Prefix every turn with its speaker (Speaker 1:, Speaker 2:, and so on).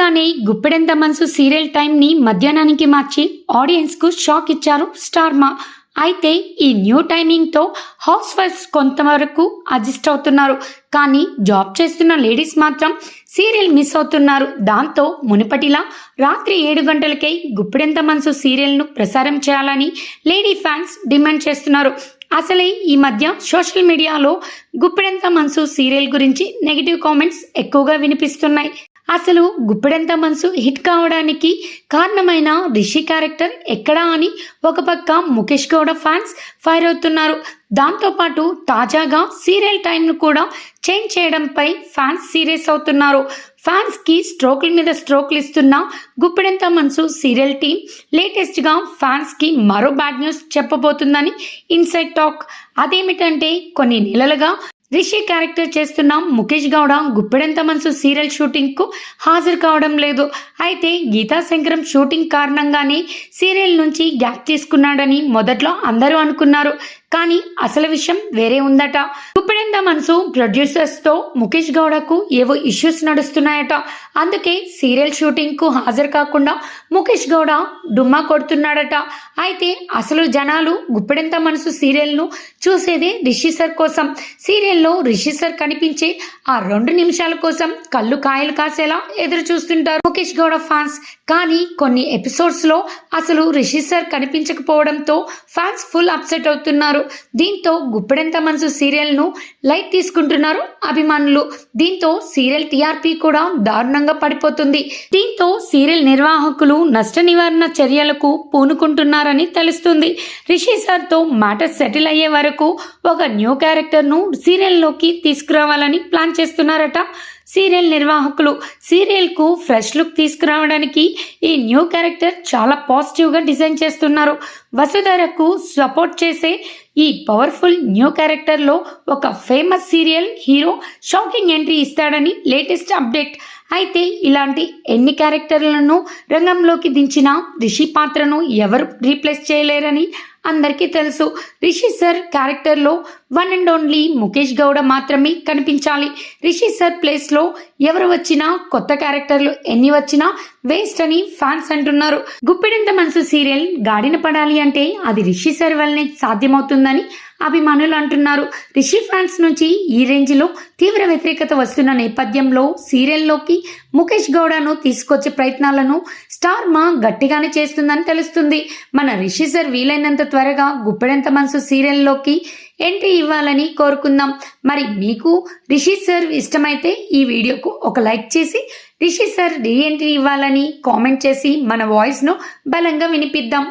Speaker 1: ముందుగానే గుప్పెడంత మనసు సీరియల్ టైంని మధ్యాహ్నానికి మార్చి ఆడియన్స్కు షాక్ ఇచ్చారు స్టార్ మా. అయితే ఈ న్యూ టైమింగ్తో హౌస్ వైఫ్స్ కొంతవరకు అడ్జస్ట్ అవుతున్నారు. కానీ జాబ్ చేస్తున్న లేడీస్ మాత్రం సీరియల్ మిస్ అవుతున్నారు. దాంతో మునుపటిలా రాత్రి ఏడు గంటలకే గుప్పెడంత మనసు సీరియల్ను ప్రసారం చేయాలని లేడీ ఫ్యాన్స్ డిమాండ్ చేస్తున్నారు. అసలే ఈ మధ్య సోషల్ మీడియాలో గుప్పెడంత మనసు సీరియల్ గురించి నెగిటివ్ కామెంట్స్ ఎక్కువగా వినిపిస్తున్నాయి. అసలు గుప్పెడంత మనసు హిట్ కావడానికి కారణమైన రిషి క్యారెక్టర్ ఎక్కడా అని ఒక పక్క ముఖేష్ గౌడ ఫ్యాన్స్ ఫైర్ అవుతున్నారు. దాంతోపాటు తాజాగా సీరియల్ టైంను కూడా చేంజ్ చేయడంపై ఫ్యాన్స్ సీరియస్ అవుతున్నారు. ఫ్యాన్స్కి స్ట్రోక్ల మీద స్ట్రోక్లు ఇస్తున్న గుప్పెడంత మనసు సీరియల్ టీం లేటెస్ట్గా ఫ్యాన్స్కి మరో బ్యాడ్ న్యూస్ చెప్పబోతుందని ఇన్సైడ్ టాక్. అదేమిటంటే కొన్ని నెలలుగా రిషి క్యారెక్టర్ చేస్తున్న. ముఖేష్ గౌడ గుప్పెడంత మనసు సీరియల్ షూటింగ్కు హాజరు కావడం లేదు. అయితే గీతా శంకరం షూటింగ్ కారణంగానే సీరియల్ నుంచి గ్యాప్ తీసుకున్నాడని మొదట్లో అందరూ అనుకున్నారు. కానీ అసలు విషయం వేరే ఉందట. గుప్పెడంత మనసు ప్రొడ్యూసర్స్తో ముఖేష్ గౌడకు ఏవో ఇష్యూస్ నడుస్తున్నాయట. అందుకే సీరియల్ షూటింగ్కు హాజరు కాకుండా ముఖేష్ గౌడ డుమ్మా కొడుతున్నాడట. అయితే అసలు జనాలు గుప్పెడంత మనసు సీరియల్ను చూసేదే రిషి సార్ కోసం. సీరియల్లో రిషి సార్ కనిపించే ఆ రెండు నిమిషాల కోసం కళ్ళు కాయలు కాసేలా ఎదురు చూస్తుంటారు ముఖేష్ గౌడ ఫ్యాన్స్. కానీ కొన్ని ఎపిసోడ్స్లో అసలు రిషి సార్ కనిపించకపోవడంతో ఫ్యాన్స్ ఫుల్ అప్సెట్ అవుతున్నారు. దీంతో గుప్పెడంత మనసు సీరియల్ను లైట్ తీసుకుంటున్నారు అభిమానులు. దీంతో సీరియల్ టీఆర్పీ కూడా దారుణంగా పడిపోతుంది. దీంతో సీరియల్ నిర్వాహకులు నష్ట నివారణ చర్యలకు పూనుకుంటున్నారని తెలుస్తుంది. రిషి సార్తో మ్యాటర్ సెటిల్ అయ్యే వరకు ఒక న్యూ క్యారెక్టర్ను సీరియల్లోకి తీసుకురావాలని ప్లాన్ చేస్తున్నారట సీరియల్ నిర్వాహకులు. సీరియల్కు ఫ్రెష్ లుక్ తీసుకురావడానికి ఈ న్యూ క్యారెక్టర్ చాలా పాజిటివ్గా డిజైన్ చేస్తున్నారు. వసుధరకు సపోర్ట్ చేసే ఈ పవర్ఫుల్ న్యూ క్యారెక్టర్లో ఒక famous serial hero shocking entry ఇస్తాడని లేటెస్ట్ అప్డేట్. అయితే ఇలాంటి ఎన్ని క్యారెక్టర్లను రంగంలోకి దించిన రిషి పాత్రను ఎవరు రీప్లేస్ చేయలేరని అందరికీ తెలుసు. రిషి సార్ క్యారెక్టర్లో one and only Mukesh Gowda మాత్రమే కనిపించాలి. రిషి సార్ ప్లేస్లో ఎవరు వచ్చినా కొత్త క్యారెక్టర్లు ఎన్ని వచ్చినా వేస్ట్ అని ఫ్యాన్స్ అంటున్నారు. గుప్పెడంత మనసు సీరియల్ గాడిన పడాలి అంటే అది రిషి సార్ వల్లనే సాధ్యమవుతుందని అభిమానులు అంటున్నారు. రిషి ఫ్యాన్స్ నుంచి ఈ రేంజ్లో తీవ్ర వ్యతిరేకత వస్తున్న నేపథ్యంలో సీరియల్లోకి ముఖేష్ గౌడను తీసుకొచ్చే ప్రయత్నాలను స్టార్ మా గట్టిగానే చేస్తుందని తెలుస్తుంది. మన రిషి సార్ వీలైనంత త్వరగా గుప్పెడంత మనసు సీరియల్లోకి ఎంట్రీ ఇవ్వాలని కోరుకుందాం? మరి మీకు రిషి సార్ ఇష్టమైతే ఈ వీడియోకు ఒక లైక్ చేసి రిషి సార్ రీ ఎంట్రీ ఇవ్వాలని కామెంట్ చేసి మన వాయిస్ను బలంగా వినిపిద్దాం.